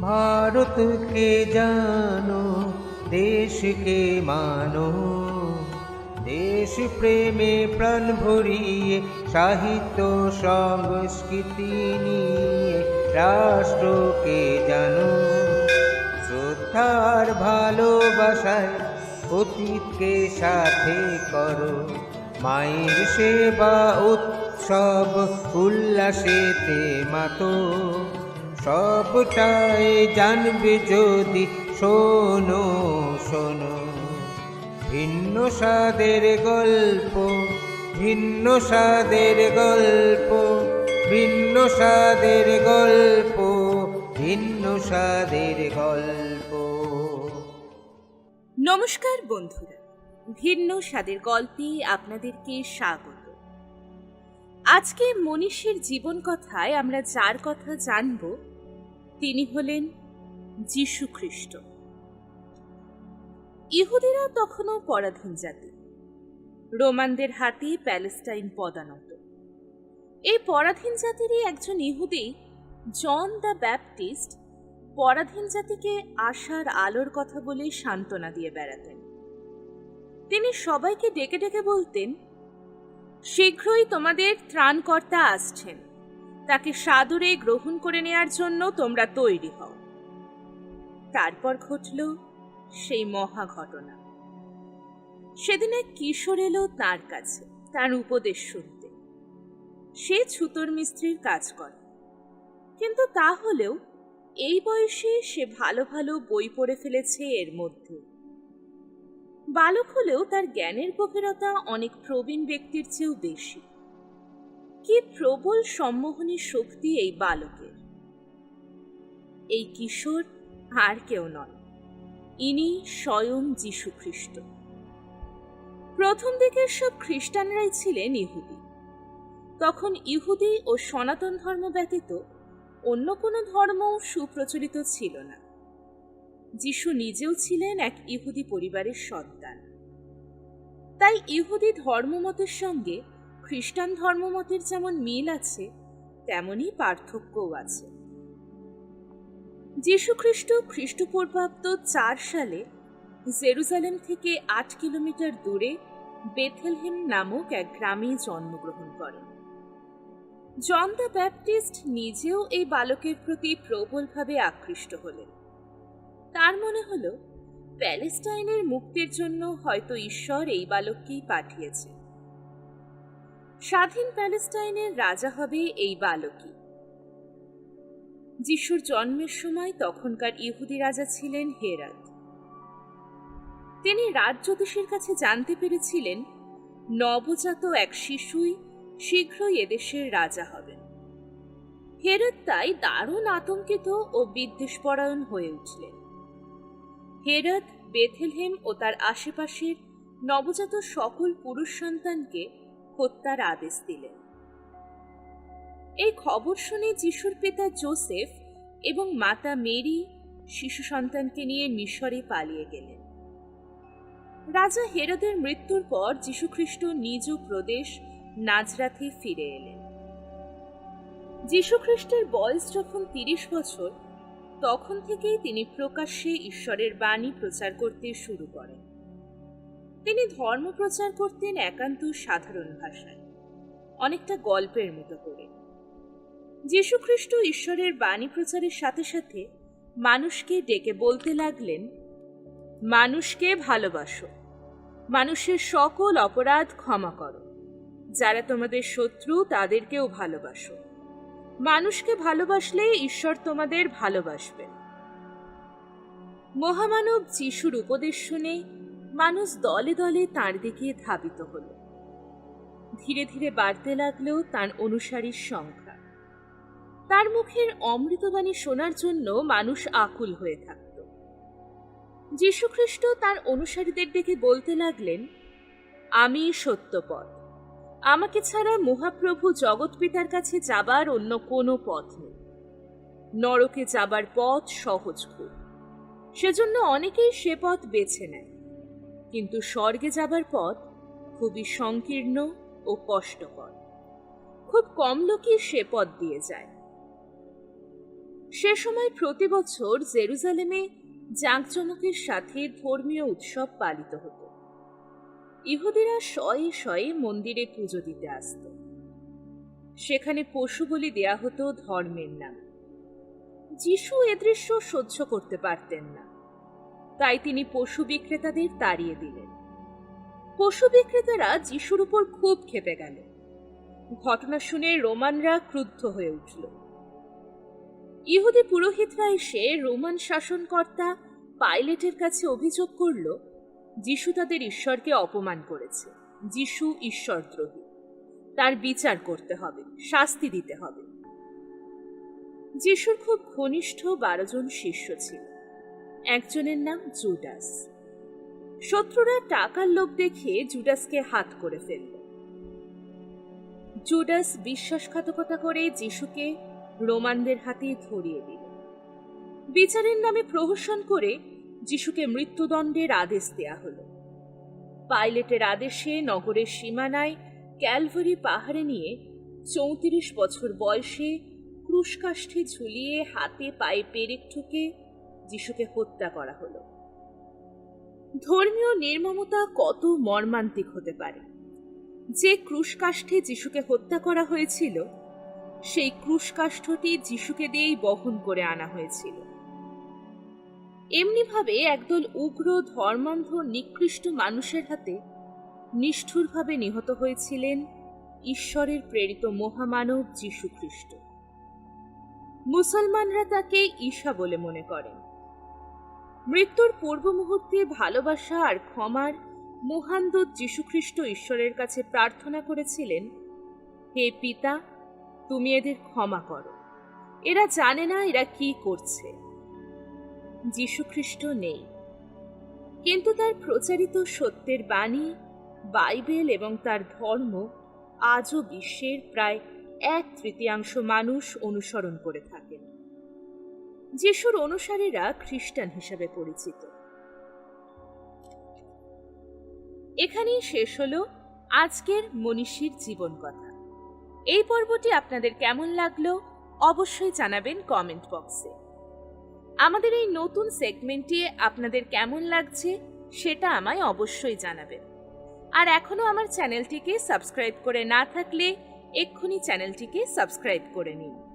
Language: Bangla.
ভারতকে জানো দেশকে মানো। দেশ প্রেমে প্রাণ ভরিয়ে, সাহিত্য, সংস্কৃতি নিয়ে রাষ্ট্রকে জানো। শ্রদ্ধার ভালোবাসায় অতীতকে সাথে করো। মায়ের সেবা, উৎসব, উল্লাসেতে মাতো। সবটাই জানবে যদি শোনো শোনো। ভিন্ন স্বাদের গল্প, ভিন্ন স্বাদের গল্প, ভিন্ন স্বাদের গল্প, ভিন্ন স্বাদের গল্প। নমস্কার বন্ধুরা, ভিন্ন স্বাদের গল্পে আপনাদেরকে স্বাগত। আজকে মনীষীর জীবন কথায় আমরা যার কথা জানব তিনি হলেন যীশু খ্রিস্ট ইহুদিরা তখনও পরাধীন জাতি। রোমানদের হাতে প্যালেস্টাইন পদানত। এই পরাধীন জাতিরই একজন ইহুদি, জন দ্য ব্যাপটিস্ট, পরাধীন জাতিকে আশার আলোর কথা বলে সান্ত্বনা দিয়ে বেড়াতেন। তিনি সবাইকে ডেকে ডেকে বলতেন, শীঘ্রই তোমাদের ত্রাণকর্তা আসছেন। তাকে সাদরে গ্রহণ করে নেয়ার জন্য তোমরা তৈরি হও। তারপর ঘটল সেই মহা ঘটনা। সেদিন এক কিশোর এলো তার কাছে, তার উপদেশ শুনতে। সে ছুতোর মিস্ত্রির কাজ করে। কিন্তু তা হলেও এই বয়সে সে ভালো ভালো বই পড়ে ফেলেছে এর মধ্যে। বালক হলেও তার জ্ঞানের গভীরতা অনেক প্রবীণ ব্যক্তির চেয়েও বেশি। কি প্রবল সম্মোহনী শক্তি এই বালকের। এই কিশোর আর কেউ নয়, ইনি স্বয়ং যীশু খ্রিস্ট প্রথম দিকের সব খ্রিস্টানরাই ছিলেন ইহুদি। তখন ইহুদি ও সনাতন ধর্ম ব্যতীত অন্য কোনো ধর্ম সুপ্রচলিত ছিল না। যিশু নিজেও ছিলেন এক ইহুদি পরিবারের সন্তান। তাই ইহুদি ধর্মমতের সঙ্গে খ্রিস্টান ধর্মমতের যেমন মিল আছে, তেমনই পার্থক্যও আছে। যীশুখ্রিস্ট খ্রিস্টপূর্বাব্দ চার সালে জেরুজালেম থেকে আট কিলোমিটার দূরে বেথেলহেম নামক এক গ্রামে জন্মগ্রহণ করেন। জন দ্য ব্যাপটিস্ট নিজেও এই বালকের প্রতি প্রবলভাবে আকৃষ্ট হলেন। তার মনে হল, প্যালেস্টাইনের মুক্তির জন্য হয়তো ঈশ্বর এই বালককেই পাঠিয়েছে স্বাধীন প্যালেস্টাইনের রাজা হবে এই বালকই। যিশুর জন্মের সময় তখনকার ইহুদি রাজা ছিলেন হেরাত। তিনি রাজ জ্যোতিষের কাছে জানতে পেরেছিলেন, নবজাত এক শিশুই শীঘ্রই এদেশের রাজা হবেন হেরত তাই দারুণ আতঙ্কিত ও বিদ্বেষপরায়ণ হয়ে উঠলেন। হেরত বেথেলহেম ও তার আশেপাশের নবজাত সকল পুরুষ সন্তানকে হত্যার আদেশ দিলেন। এই খবর শুনে যিশুর পিতা জোসেফ এবং মাতা মেরি শিশু সন্তানকে নিয়ে মিশরে পালিয়ে গেলেন। রাজা হেরদের মৃত্যুর পর যীশুখ্রিস্ট নিজ প্রদেশ নাজরাথে ফিরে এলেন। যীশুখ্রিস্টের বয়স যখন তিরিশ বছর, তখন থেকেই তিনি প্রকাশ্যে ঈশ্বরের বাণী প্রচার করতে শুরু করেন। তিনি ধর্ম প্রচার করতেন একান্ত সাধারণ ভাষায়, অনেকটা গল্পের মতো করে। যীশুখ্রিস্ট ঈশ্বরের বাণী প্রচারের সাথে সাথে মানুষকে ডেকে বলতে লাগলেন, মানুষকে ভালোবাসো। মানুষের সকল অপরাধ ক্ষমা করো। যারা তোমাদের শত্রু, তাদেরকেও ভালোবাসো। মানুষকে ভালোবাসলে ঈশ্বর তোমাদের ভালোবাসবেন। মহামানব যিশুর উপদেশ শুনে মানুষ দলে দলে তাঁর দিকে ধাবিত হল। ধীরে ধীরে বাড়তে লাগলেও তার অনুসারীর সংখ্যা। তার মুখের অমৃতবাণী শোনার জন্য মানুষ আকুল হয়ে থাকত। যীশুখ্রিস্ট তার অনুসারীদের ডেকে বলতে লাগলেন, আমি সত্যপথ। আমাকে ছাড়া মহাপ্রভু জগৎ পিতার কাছে যাবার অন্য কোনো পথ নেই। নরকে যাবার পথ সহজ খুব। সেজন্য অনেকেই সে পথ বেছে নেয়। কিন্তু স্বর্গে যাবার পথ খুবই সংকীর্ণ ও কষ্টকর। খুব কম লোকই সে পথ দিয়ে যায়। সে সময় প্রতি বছর জেরুজালেমে জাঁকজমকের সাথে ধর্মীয় উৎসব পালিত হতো। ইহুদিরা শয়ে শয়ে মন্দিরে পুজো দিতে আসত। সেখানে পশু বলি দেয়া হতো ধর্মের নাম। যিশু এ দৃশ্য সহ্য করতে পারতেন না। তাই তিনি পশু বিক্রেতাদের তাড়িয়ে দিলেন। পশু বিক্রেতারা যিশুর উপর খুব খেপে গেল। ঘটনা শুনে রোমানরা ক্রুদ্ধ হয়ে উঠল। ইহুদি পুরোহিতরা এসে রোমান শাসনকর্তা পাইলেটের কাছে অভিযোগ করল, যিশু তাদের ঈশ্বরকে অপমান করেছে। যিশু ঈশ্বরদ্রোহী। তার বিচার করতে হবে, শাস্তি দিতে হবে। যিশুর খুব ঘনিষ্ঠ বারো জন শিষ্য ছিল। একজনের নাম জুডাস। শত্রুরা টাকার লোভ দেখে জুডাসকে হাত করে ফেলল। জুডাস বিশ্বাসঘাতকতা করে যিশুকে রোমানদের হাতে ধরিয়ে দিল। বিচারের নামে প্রহসন করে যিশুকে মৃত্যুদণ্ডের আদেশ দেয়া হলো। পাইলেটের আদেশে নগরের সীমানায় ক্যালভারি পাহাড়ে নিয়ে চৌত্রিশ বছর বয়সে ক্রুশকাষ্ঠে ঝুলিয়ে হাতে পায়ে পেরেক ঠুকে যিশুকে হত্যা করা হলো। ধর্মীয় নির্মমতা কত মর্মান্তিক হতে পারে। যে ক্রুশকাষ্ঠে যিশুকে হত্যা করা হয়েছিল, সেই ক্রুশকাষ্ঠটি যিশুকে দিয়েই বহন করে আনা হয়েছিল। এমনিভাবে একদল উগ্র, ধর্মান্ধ, নিকৃষ্ট মানুষের হাতে নিষ্ঠুরভাবে নিহত হয়েছিলেন ঈশ্বরের প্রেরিত মহামানব যীশু খ্রিস্ট। মুসলমানরা তাকে ঈশা বলে মনে করেন। মৃত্যুর পূর্ব মুহূর্তে ভালোবাসা আর ক্ষমার মহান দূত যীশুখ্রিস্ট ঈশ্বরের কাছে প্রার্থনা করেছিলেন, হে পিতা, তুমি এদের ক্ষমা করো। এরা জানে না এরা কি করছে। যীশুখ্রিস্ট নেই। কিন্তু তার প্রচারিত সত্যের বাণী, বাইবেল এবং তার ধর্ম আজও বিশ্বের প্রায় এক তৃতীয়াংশ মানুষ অনুসরণ করে থাকেন। যিশুর অনুসারীরা খ্রিস্টান হিসাবে পরিচিত। এখানেই শেষ হলো আজকের মনীষীর জীবন কথা। এই পর্বটি আপনাদের কেমন লাগল অবশ্যই জানাবেন কমেন্ট বক্সে। আমাদের এই নতুন সেগমেন্টে আপনাদের কেমন লাগছে সেটা আমায় অবশ্যই জানাবেন। আর এখনও আমার চ্যানেলটিকে সাবস্ক্রাইব করে না থাকলে এক্ষুনি চ্যানেলটিকে সাবস্ক্রাইব করে নিন।